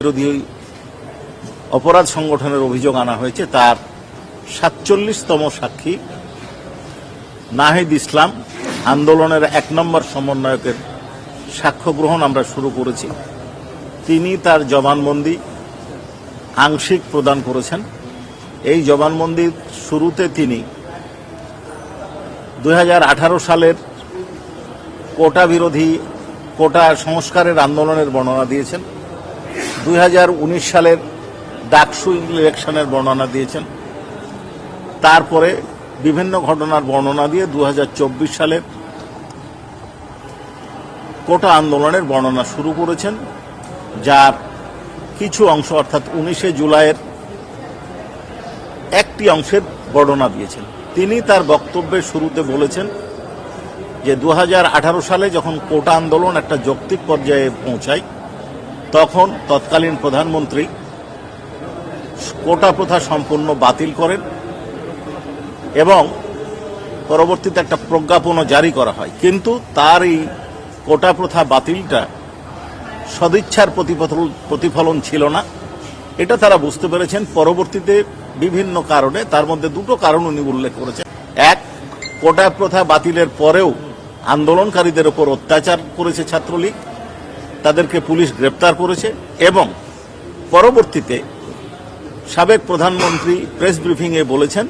বিরোধী অপরাধ সংগঠনের অভিযোগ আনা হয়েছে, তার সাতচল্লিশতম সাক্ষী নাহিদ ইসলাম। আন্দোলনের এক নম্বর সমন্বয়কের সাক্ষ্য গ্রহণ আমরা শুরু করেছি। তিনি তার জবানবন্দি আংশিক প্রদান করেছেন। এই জবানবন্দির শুরুতে তিনি দু হাজার আঠারো সালের কোটা বিরোধী কোটা সংস্কারের আন্দোলনের বর্ণনা দিয়েছেন। দুই হাজার উনিশ সালের ডাকসু ইলেকশনের বর্ণনা দিয়েছেন। তারপরে বিভিন্ন ঘটনার বর্ণনা দিয়ে দু হাজার চব্বিশ সালের কোটা আন্দোলনের বর্ণনা শুরু করেছেন, যার কিছু অংশ অর্থাৎ উনিশে জুলাইয়ের একটি অংশের বর্ণনা দিয়েছেন। তিনি তার বক্তব্যের শুরুতে বলেছেন যে দু হাজার আঠারো সালে যখন কোটা আন্দোলন একটা যৌক্তিক পর্যায়ে পৌঁছায় তখন তৎকালীন প্রধানমন্ত্রী কোটা প্রথা সম্পূর্ণ বাতিল করেন এবং পরবর্তীতে একটা প্রজ্ঞাপনও জারি করা হয়। কিন্তু তার এই কোটা প্রথা বাতিলটা সদিচ্ছার প্রতিফলন ছিল না। এটা তারা বুঝতে পেরেছেন। পরবর্তীতে বিভিন্ন কারণে তার মধ্যে দুটো কারণ উনি উল্লেখ করেছেন। এক, কোটা প্রথা বাতিলের পরেও আন্দোলনকারীদের ওপর অত্যাচার করেছে ছাত্রলীগ। তাদেরকে পুলিশ গ্রেপ্তার করেছে এবং পরবর্তীতে সাবেক প্রধানমন্ত্রী প্রেস ব্রিফিংয়ে বলেছেন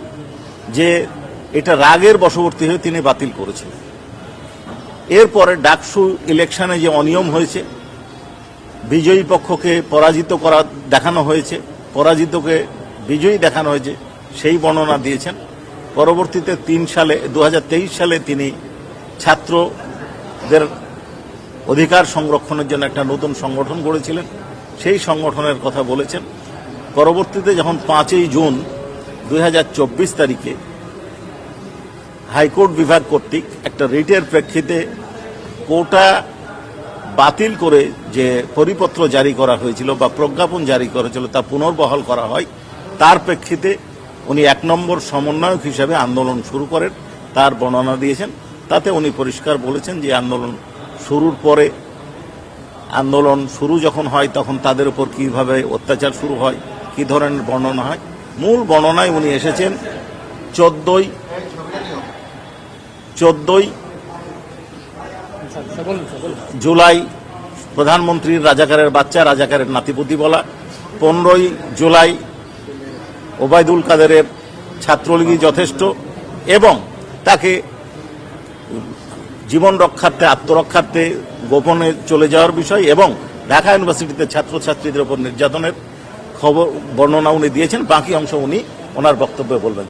যে এটা রাগের বশবর্তী হয়ে তিনি বাতিল করেছেন। এরপরে ডাকসু ইলেকশনে যে অনিয়ম হয়েছে, বিজয়ী পক্ষকে পরাজিত করা দেখানো হয়েছে, পরাজিতকে বিজয়ী দেখানো হয়েছে, সেই বর্ণনা দিয়েছেন। পরবর্তীতে তিন সালে, দু হাজার তেইশ সালে তিনি ছাত্রদের অধিকার সংরক্ষণের জন্য একটা নতুন সংগঠন গড়েছিলেন। সেই সংগঠনের কথা বলেছেন। পরবর্তীতে যখন পাঁচই জুন দুই হাজার চব্বিশ তারিখে হাইকোর্ট বিভাগ কর্তৃক একটা রিটের প্রেক্ষিতে কোটা বাতিল করে যে পরিপত্র জারি করা হয়েছিল বা প্রজ্ঞাপন জারি করেছিল তা পুনর্বহাল করা হয়, তার প্রেক্ষিতে উনি এক নম্বর সমন্বয়ক হিসাবে আন্দোলন শুরু করেন, তার বর্ণনা দিয়েছেন। তাতে উনি পরিষ্কার বলেছেন যে আন্দোলন শুরুর পরে আন্দোলন শুরু যখন হয়, তখন তাদের উপর কীভাবে অত্যাচার শুরু হয়, কি ধরনের বর্ণনা হয়? মূল বর্ণনায় উনি এসেছেন চোদ্দই চোদ্দই জুলাই, প্রধানমন্ত্রীর রাজাকারের বাচ্চা, রাজাকারের নাতিপুতি বলা, পনেরোই জুলাই ওবায়দুল কাদেরের ছাত্রলীগই যথেষ্ট এবং তাকে জীবন রক্ষার্থে, আত্মরক্ষার্থে গোপনে চলে যাওয়ার বিষয় এবং ঢাকা ইউনিভার্সিটিতে ছাত্রছাত্রীদের উপর নির্যাতনের খবর, বর্ণনা উনি দিয়েছেন, বাকি অংশ উনি ওনার বক্তব্যে বলবেন।